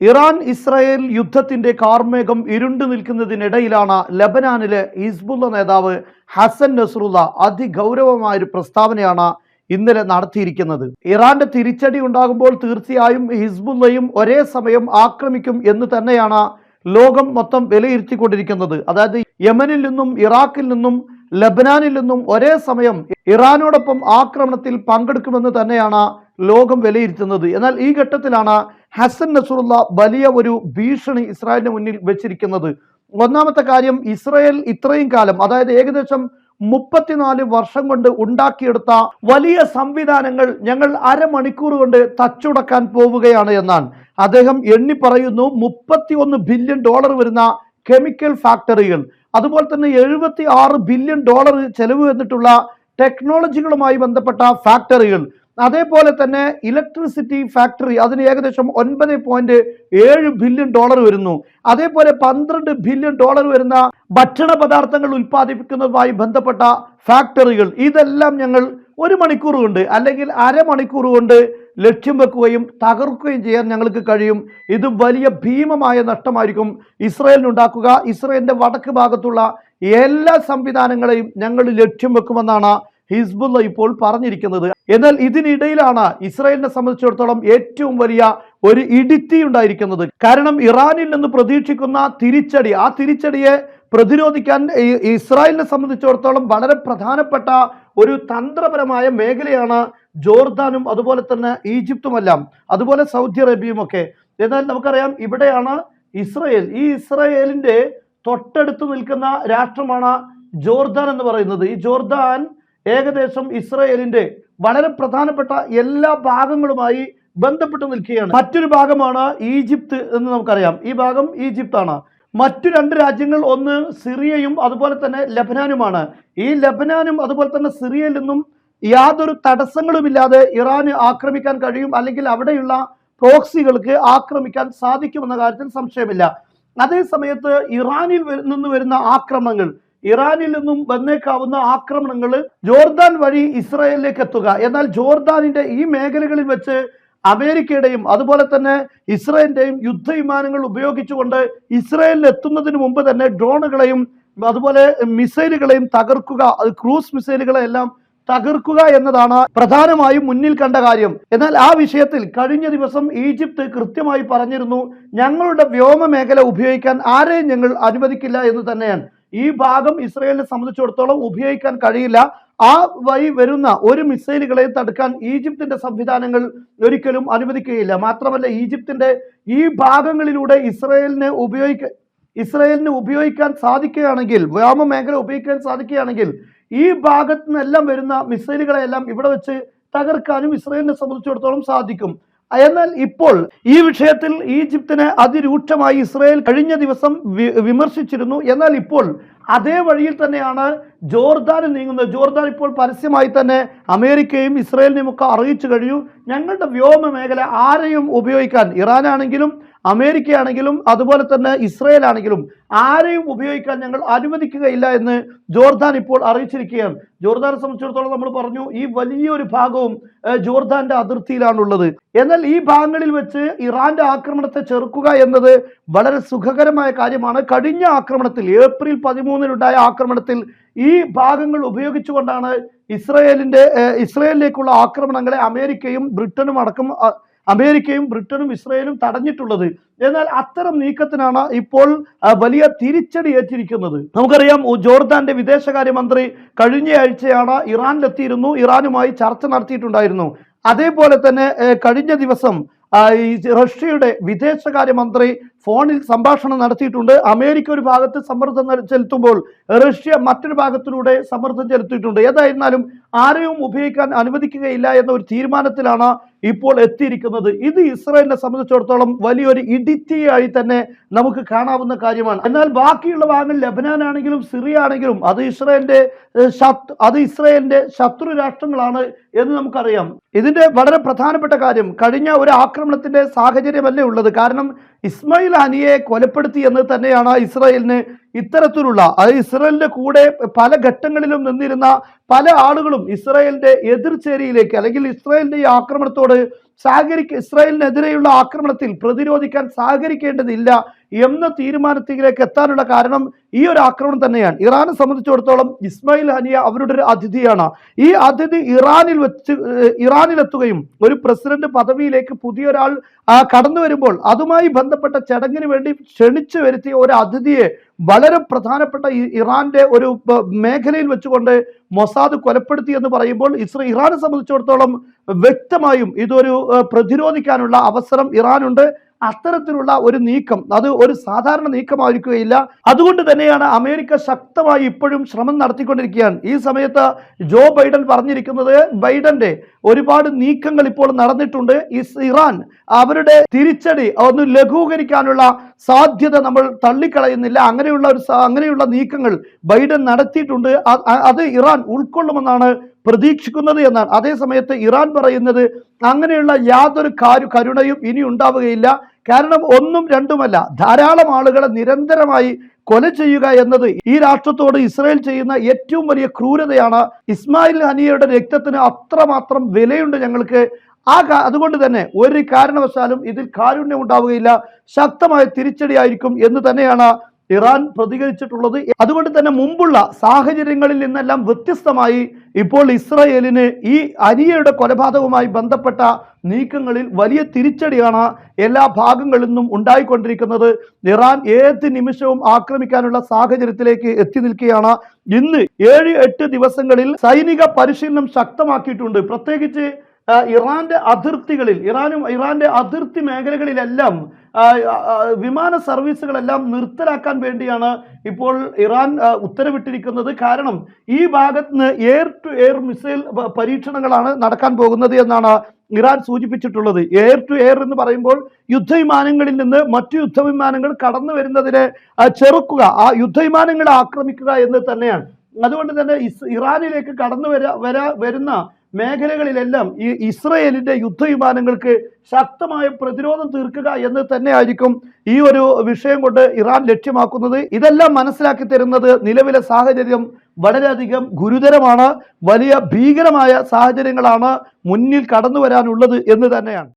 Iran Israel യുദ്ധത്തിന്റെ കാർമേഘം ഇരുണ്ടു നിൽക്കുന്നതിനിടയിലാണ് ലബനാനിലെ Hezbollah നേതാവ് ഹസൻ നസ്രുള്ള അതിഗൗരവമായ ഒരു പ്രസ്താവനയാണ് ഇന്നലെ നടത്തിയിരിക്കുന്നത്. ഇറാന്റെ തിരിച്ചടി ഉണ്ടാകുമ്പോൾ തീർച്ചയായും ഹിസ്ബുള്ളയും ഒരേ സമയം ആക്രമിക്കും എന്ന് തന്നെയാണ് ലോകം മൊത്തം വിലയിരുത്തിക്കൊണ്ടിരിക്കുന്നത്. അതായത് യമനിൽ നിന്നും ഇറാഖിൽ നിന്നും ലബനാനിൽ നിന്നും ഒരേ സമയം ഇറാനോടൊപ്പം ആക്രമണത്തിൽ പങ്കെടുക്കുമെന്ന് തന്നെയാണ് ലോകം വിലയിരുത്തുന്നത്. എന്നാൽ ഈ ഘട്ടത്തിലാണ് ഹസൻ നസറുള്ള വലിയ ഒരു ഭീഷണി ഇസ്രായേലിന് മുന്നിൽ വെച്ചിരിക്കുന്നത്. ഒന്നാമത്തെ കാര്യം ഇസ്രായേൽ ഇത്രയും കാലം അതായത് ഏകദേശം മുപ്പത്തിനാല് വർഷം കൊണ്ട് ഉണ്ടാക്കിയെടുത്ത വലിയ സംവിധാനങ്ങൾ ഞങ്ങൾ അരമണിക്കൂർ കൊണ്ട് തച്ചുടക്കാൻ പോവുകയാണ് എന്നാണ്. അദ്ദേഹം എണ്ണി പറയുന്നു മുപ്പത്തി ഒന്ന് ബില്യൺ ഡോളർ വരുന്ന കെമിക്കൽ ഫാക്ടറികൾ അതുപോലെ തന്നെ എഴുപത്തി ആറ് ബില്യൺ ഡോളർ ചെലവ് വന്നിട്ടുള്ള ടെക്നോളജികളുമായി ബന്ധപ്പെട്ട ഫാക്ടറികൾ അതേപോലെ തന്നെ ഇലക്ട്രിസിറ്റി ഫാക്ടറി അതിന് ഏകദേശം ഒൻപത് പോയിന്റ് ഏഴ് ബില്യൺ ഡോളർ വരുന്നു. അതേപോലെ പന്ത്രണ്ട് ബില്യൺ ഡോളർ വരുന്ന ഭക്ഷണ പദാർത്ഥങ്ങൾ ഉൽപ്പാദിപ്പിക്കുന്നതുമായി ബന്ധപ്പെട്ട ഫാക്ടറികൾ ഇതെല്ലാം ഞങ്ങൾ ഒരു മണിക്കൂർ കൊണ്ട് അല്ലെങ്കിൽ അരമണിക്കൂർ കൊണ്ട് ലക്ഷ്യം വെക്കുകയും തകർക്കുകയും ചെയ്യാൻ ഞങ്ങൾക്ക് കഴിയും. ഇത് വലിയ ഭീമമായ നഷ്ടമായിരിക്കും ഇസ്രയേലിനുണ്ടാക്കുക ഇസ്രയേലിന്റെ വടക്ക് ഭാഗത്തുള്ള എല്ലാ സംവിധാനങ്ങളെയും ഞങ്ങൾ ലക്ഷ്യം വെക്കുമെന്നാണ് ഹിസ്ബുള്ള ഇപ്പോൾ പറഞ്ഞിരിക്കുന്നത് എന്നാൽ ഇതിനിടയിലാണ് ഇസ്രായേലിനെ സംബന്ധിച്ചിടത്തോളം ഏറ്റവും വലിയ ഒരു ഇടിത്തി ഉണ്ടായിരിക്കുന്നത്. കാരണം ഇറാനിൽ നിന്ന് പ്രതീക്ഷിക്കുന്ന തിരിച്ചടി ആ തിരിച്ചടിയെ പ്രതിരോധിക്കാൻ ഇസ്രായേലിനെ സംബന്ധിച്ചിടത്തോളം വളരെ പ്രധാനപ്പെട്ട ഒരു തന്ത്രപരമായ മേഖലയാണ് ജോർദാനും അതുപോലെ തന്നെ ഈജിപ്തുമെല്ലാം അതുപോലെ സൗദി അറേബ്യയും ഒക്കെ എന്നാൽ നമുക്കറിയാം ഇവിടെയാണ് ഇസ്രയേൽ. ഈ ഇസ്രായേലിന്റെ തൊട്ടടുത്ത് നിൽക്കുന്ന രാഷ്ട്രമാണ് ജോർദാൻ എന്ന് പറയുന്നത്. ഈ ജോർദാൻ ഏകദേശം ഇസ്രയേലിന്റെ വളരെ പ്രധാനപ്പെട്ട എല്ലാ ഭാഗങ്ങളുമായി ബന്ധപ്പെട്ട് നിൽക്കുകയാണ്. മറ്റൊരു ഭാഗമാണ് ഈജിപ്ത് എന്ന് നമുക്കറിയാം. ഈ ഭാഗം ഈജിപ്താണ്. മറ്റു രണ്ട് രാജ്യങ്ങൾ ഒന്ന് സിറിയയും അതുപോലെ തന്നെ ലബനാനുമാണ്. ഈ ലബനാനും അതുപോലെ തന്നെ സിറിയയിൽ നിന്നും യാതൊരു തടസ്സങ്ങളുമില്ലാതെ ഇറാന് ആക്രമിക്കാൻ കഴിയും അല്ലെങ്കിൽ അവിടെയുള്ള പ്രോക്സികൾക്ക് ആക്രമിക്കാൻ സാധിക്കുമെന്ന കാര്യത്തിൽ സംശയമില്ല. അതേ സമയത്ത് ഇറാനിൽ നിന്ന് വരുന്ന ആക്രമണങ്ങൾ ഇറാനിൽ നിന്നും വന്നേക്കാവുന്ന ആക്രമണങ്ങൾ ജോർദാൻ വഴി ഇസ്രായേലിലേക്ക് എത്തുക. എന്നാൽ ജോർദാനിന്റെ ഈ മേഖലകളിൽ വെച്ച് അമേരിക്കയുടെയും അതുപോലെ തന്നെ ഇസ്രായേലിന്റെയും യുദ്ധവിമാനങ്ങൾ ഉപയോഗിച്ചുകൊണ്ട് ഇസ്രായേലിൽ എത്തുന്നതിന് മുമ്പ് തന്നെ ഡ്രോണുകളെയും അതുപോലെ മിസൈലുകളെയും തകർക്കുക അത് ക്രൂസ് മിസൈലുകളെല്ലാം തകർക്കുക എന്നതാണ് പ്രധാനമായും മുന്നിൽ കണ്ട കാര്യം. എന്നാൽ ആ വിഷയത്തിൽ കഴിഞ്ഞ ദിവസം ഈജിപ്ത് കൃത്യമായി പറഞ്ഞിരുന്നു ഞങ്ങളുടെ വ്യോമ മേഖല ഉപയോഗിക്കാൻ ആരെയും ഞങ്ങൾ അനുവദിക്കില്ല എന്ന് തന്നെയാണ്. ഈ ഭാഗം ഇസ്രയേലിനെ സംബന്ധിച്ചിടത്തോളം ഉപയോഗിക്കാൻ കഴിയില്ല. ആ വഴി വരുന്ന ഒരു മിസൈലുകളെ തടുക്കാൻ ഈജിപ്തിന്റെ സംവിധാനങ്ങൾ ഒരിക്കലും അനുവദിക്കുകയില്ല. മാത്രമല്ല ഈജിപ്തിന്റെ ഈ ഭാഗങ്ങളിലൂടെ ഇസ്രയേലിനെ ഉപയോഗിക്ക ഇസ്രയേലിന് ഉപയോഗിക്കാൻ സാധിക്കുകയാണെങ്കിൽ വ്യോമ മേഖല ഉപയോഗിക്കാൻ സാധിക്കുകയാണെങ്കിൽ ഈ ഭാഗത്തു നിന്നെല്ലാം വരുന്ന മിസൈലുകളെല്ലാം ഇവിടെ വെച്ച് തകർക്കാനും ഇസ്രയേലിനെ സംബന്ധിച്ചിടത്തോളം സാധിക്കും. എന്നാൽ ഇപ്പോൾ ഈ വിഷയത്തിൽ ഈജിപ്തിനെ അതിരൂക്ഷമായി ഇസ്രയേൽ കഴിഞ്ഞ ദിവസം വിമർശിച്ചിരുന്നു. എന്നാൽ ഇപ്പോൾ അതേ വഴിയിൽ തന്നെയാണ് ജോർദാൻ നീങ്ങുന്നത്. ജോർദാൻ ഇപ്പോൾ പരസ്യമായി തന്നെ അമേരിക്കയും ഇസ്രയേലിനെയും ഒക്കെ അറിയിച്ചു കഴിഞ്ഞു. ഞങ്ങളുടെ വ്യോമ മേഖല ആരെയും ഉപയോഗിക്കാൻ ഇറാനാണെങ്കിലും അമേരിക്കയാണെങ്കിലും അതുപോലെ തന്നെ ഇസ്രയേൽ ആണെങ്കിലും ആരെയും ഉപയോഗിക്കാൻ ഞങ്ങൾ അനുവദിക്കുകയില്ല എന്ന് ജോർദാൻ ഇപ്പോൾ അറിയിച്ചിരിക്കുകയാണ്. ജോർദാനെ സംബന്ധിച്ചിടത്തോളം നമ്മൾ പറഞ്ഞു ഈ വലിയൊരു ഭാഗവും ജോർദാന്റെ അതിർത്തിയിലാണുള്ളത്. എന്നാൽ ഈ ഭാഗങ്ങളിൽ വെച്ച് ഇറാന്റെ ആക്രമണത്തെ ചെറുക്കുക എന്നത് വളരെ സുഖകരമായ കാര്യമാണ്. കഴിഞ്ഞ ആക്രമണത്തിൽ ഏപ്രിൽ പതിമൂന്നിനുണ്ടായ ആക്രമണത്തിൽ ഈ ഭാഗങ്ങൾ ഉപയോഗിച്ചുകൊണ്ടാണ് ഇസ്രയേലിന്റെ ഇസ്രയേലിലേക്കുള്ള ആക്രമണങ്ങളെ അമേരിക്കയും ബ്രിട്ടനും അടക്കം അമേരിക്കയും ബ്രിട്ടനും ഇസ്രയേലും തടഞ്ഞിട്ടുള്ളത്. എന്നാൽ അത്തരം നീക്കത്തിനാണ് ഇപ്പോൾ വലിയ തിരിച്ചടി ഏറ്റിരിക്കുന്നത്. നമുക്കറിയാം ജോർദാന്റെ വിദേശകാര്യമന്ത്രി കഴിഞ്ഞയാഴ്ചയാണ് ഇറാനിലെത്തിയിരുന്നു. ഇറാനുമായി ചർച്ച നടത്തിയിട്ടുണ്ടായിരുന്നു. അതേപോലെ തന്നെ കഴിഞ്ഞ ദിവസം ഈ റഷ്യയുടെ വിദേശകാര്യമന്ത്രി ഫോണിൽ സംഭാഷണം നടത്തിയിട്ടുണ്ട്. അമേരിക്ക ഒരു ഭാഗത്ത് സമ്മർദ്ദം ചെലുത്തുമ്പോൾ റഷ്യ മറ്റൊരു ഭാഗത്തിലൂടെ സമ്മർദ്ദം ചെലുത്തിയിട്ടുണ്ട്. ഏതായിരുന്നാലും ആരെയും ഉപയോഗിക്കാൻ അനുവദിക്കുകയില്ല എന്ന ഒരു തീരുമാനത്തിലാണ് ഇപ്പോൾ എത്തിയിരിക്കുന്നത്. ഇത് ഇസ്രായേലിനെ സംബന്ധിച്ചിടത്തോളം വലിയൊരു ഇടിത്തിയായി തന്നെ നമുക്ക് കാണാവുന്ന കാര്യമാണ്. എന്നാൽ ബാക്കിയുള്ള ഭാഗങ്ങൾ ലബനാൻ ആണെങ്കിലും സിറിയ ആണെങ്കിലും അത് ഇസ്രായേലിന്റെ അത് ഇസ്രായേലിന്റെ ശത്രു രാഷ്ട്രങ്ങളാണ് എന്ന് നമുക്കറിയാം. ഇതിന്റെ വളരെ പ്രധാനപ്പെട്ട കാര്യം കഴിഞ്ഞ ഒരു ആക്രമണത്തിന്റെ സാഹചര്യമല്ലേ ഉള്ളത്. കാരണം ഇസ്മായിൽ ഹനിയെ കൊലപ്പെടുത്തി എന്ന് തന്നെയാണ് ഇസ്രായേലിന് ഇത്തരത്തിലുള്ള അത് ഇസ്രായേലിന്റെ കൂടെ പല ഘട്ടങ്ങളിലും നിന്നിരുന്ന പല ആളുകളും ഇസ്രായേലിന്റെ എതിർചേരിയിലേക്ക് അല്ലെങ്കിൽ ഇസ്രായേലിന്റെ ഈ ആക്രമണത്തോട് സഹകരിക്ക ഇസ്രായേലിനെതിരെയുള്ള ആക്രമണത്തിൽ പ്രതിരോധിക്കാൻ സഹകരിക്കേണ്ടതില്ല എന്ന തീരുമാനത്തിലേക്ക് എത്താനുള്ള കാരണം ഈ ഒരു ആക്രമണം തന്നെയാണ്. ഇറാനെ സംബന്ധിച്ചിടത്തോളം ഇസ്മായിൽ ഹനിയ അവരുടെ ഒരു അതിഥിയാണ്. ഈ അതിഥി ഇറാനിൽ വെച്ച് ഇറാനിലെത്തുകയും ഒരു പ്രസിഡന്റ് പദവിയിലേക്ക് പുതിയൊരാൾ കടന്നു വരുമ്പോൾ അതുമായി ബന്ധപ്പെട്ട ചടങ്ങിന് വേണ്ടി ക്ഷണിച്ചു വരുത്തിയ ഒരു അതിഥിയെ വളരെ പ്രധാനപ്പെട്ട ഇറാന്റെ ഒരു മേഖലയിൽ വെച്ചുകൊണ്ട് മൊസാദ് കൊലപ്പെടുത്തി എന്ന് പറയുമ്പോൾ ഇസ്രോ ഇറാനെ സംബന്ധിച്ചിടത്തോളം വ്യക്തമായും ഇതൊരു പ്രതിരോധിക്കാനുള്ള അവസരം ഇറാനുണ്ട്. അത്തരത്തിലുള്ള ഒരു നീക്കം അത് ഒരു സാധാരണ നീക്കമായിരിക്കുകയില്ല. അതുകൊണ്ട് തന്നെയാണ് അമേരിക്ക ശക്തമായി ഇപ്പോഴും ശ്രമം നടത്തിക്കൊണ്ടിരിക്കുകയാണ്. ഈ സമയത്ത് ജോ ബൈഡൻ പറഞ്ഞിരിക്കുന്നത് ബൈഡന്റെ ഒരുപാട് നീക്കങ്ങൾ ഇപ്പോൾ നടന്നിട്ടുണ്ട്. ഇറാൻ അവരുടെ തിരിച്ചടി ഒന്ന് ലഘൂകരിക്കാനുള്ള സാധ്യത നമ്മൾ തള്ളിക്കളയുന്നില്ല. അങ്ങനെയുള്ള ഒരു അങ്ങനെയുള്ള നീക്കങ്ങൾ ബൈഡൻ നടത്തിയിട്ടുണ്ട്. അത് ഇറാൻ ഉൾക്കൊള്ളുമെന്നാണ് പ്രതീക്ഷിക്കുന്നത് എന്നാണ്. അതേസമയത്ത് ഇറാൻ പറയുന്നത് അങ്ങനെയുള്ള യാതൊരു കാര്യ കരുണയും ഇനി ഉണ്ടാവുകയില്ല. കാരണം ഒന്നും രണ്ടുമല്ല. ധാരാളം ആളുകളെ നിരന്തരമായി കൊല ചെയ്യുക എന്നത് ഈ രാഷ്ട്രത്തോട് ഇസ്രായേൽ ചെയ്യുന്ന ഏറ്റവും വലിയ ക്രൂരതയാണ്. ഇസ്മായിൽ ഹനിയയുടെ രക്തത്തിന് അത്രമാത്രം വിലയുണ്ട് ഞങ്ങൾക്ക്. ആ അതുകൊണ്ട് തന്നെ ഒരു കാരണവശാലും ഇതിൽ കാരുണ്യം ഉണ്ടാവുകയില്ല. ശക്തമായ തിരിച്ചടിയായിരിക്കും എന്ന് തന്നെയാണ് ഇറാൻ പ്രതികരിച്ചിട്ടുള്ളത് അതുകൊണ്ട് തന്നെ മുമ്പുള്ള സാഹചര്യങ്ങളിൽ നിന്നെല്ലാം വ്യത്യസ്തമായി ഇപ്പോൾ ഇസ്രയേലിന് ഈ അനിയയുടെ കൊലപാതകവുമായി ബന്ധപ്പെട്ട നീക്കങ്ങളിൽ വലിയ തിരിച്ചടിയാണ് എല്ലാ ഭാഗങ്ങളിൽ നിന്നും ഉണ്ടായിക്കൊണ്ടിരിക്കുന്നത്. ഇറാൻ ഏത് നിമിഷവും ആക്രമിക്കാനുള്ള സാഹചര്യത്തിലേക്ക് എത്തി നിൽക്കുകയാണ്. ഇന്ന് ഏഴ് എട്ട് ദിവസങ്ങളിൽ സൈനിക പരിശീലനം ശക്തമാക്കിയിട്ടുണ്ട്. പ്രത്യേകിച്ച് ഇറാന്റെ അതിർത്തികളിൽ ഇറാനും ഇറാന്റെ അതിർത്തി മേഖലകളിലെല്ലാം വിമാന സർവീസുകളെല്ലാം നിർത്തലാക്കാൻ വേണ്ടിയാണ് ഇപ്പോൾ ഇറാൻ ഉത്തരവിട്ടിരിക്കുന്നത്. കാരണം ഈ ഭാഗത്ത് നിന്ന് എയർ ടു എയർ മിസൈൽ പരീക്ഷണങ്ങളാണ് നടക്കാൻ പോകുന്നത് എന്നാണ് ഇറാൻ സൂചിപ്പിച്ചിട്ടുള്ളത്. എയർ ടു എയർ എന്ന് പറയുമ്പോൾ യുദ്ധവിമാനങ്ങളിൽ നിന്ന് മറ്റു യുദ്ധവിമാനങ്ങൾ കടന്നു വരുന്നതിനെ ചെറുക്കുക. ആ യുദ്ധവിമാനങ്ങളെ ആക്രമിക്കുക എന്ന് തന്നെയാണ്. അതുകൊണ്ട് തന്നെ ഇറാനിലേക്ക് കടന്നു വരാ വരുന്ന മേഖലകളിലെല്ലാം ഈ ഇസ്രയേലിന്റെ യുദ്ധവിമാനങ്ങൾക്ക് ശക്തമായ പ്രതിരോധം തീർക്കുക എന്ന് തന്നെയായിരിക്കും ഈ ഒരു വിഷയം കൊണ്ട് ഇറാൻ ലക്ഷ്യമാക്കുന്നത്. ഇതെല്ലാം മനസ്സിലാക്കി തരുന്നത് നിലവിലെ സാഹചര്യം വളരെയധികം ഗുരുതരമാണ്. വലിയ ഭീകരമായ സാഹചര്യങ്ങളാണ് മുന്നിൽ കടന്നു വരാനുള്ളത് എന്ന് തന്നെയാണ്.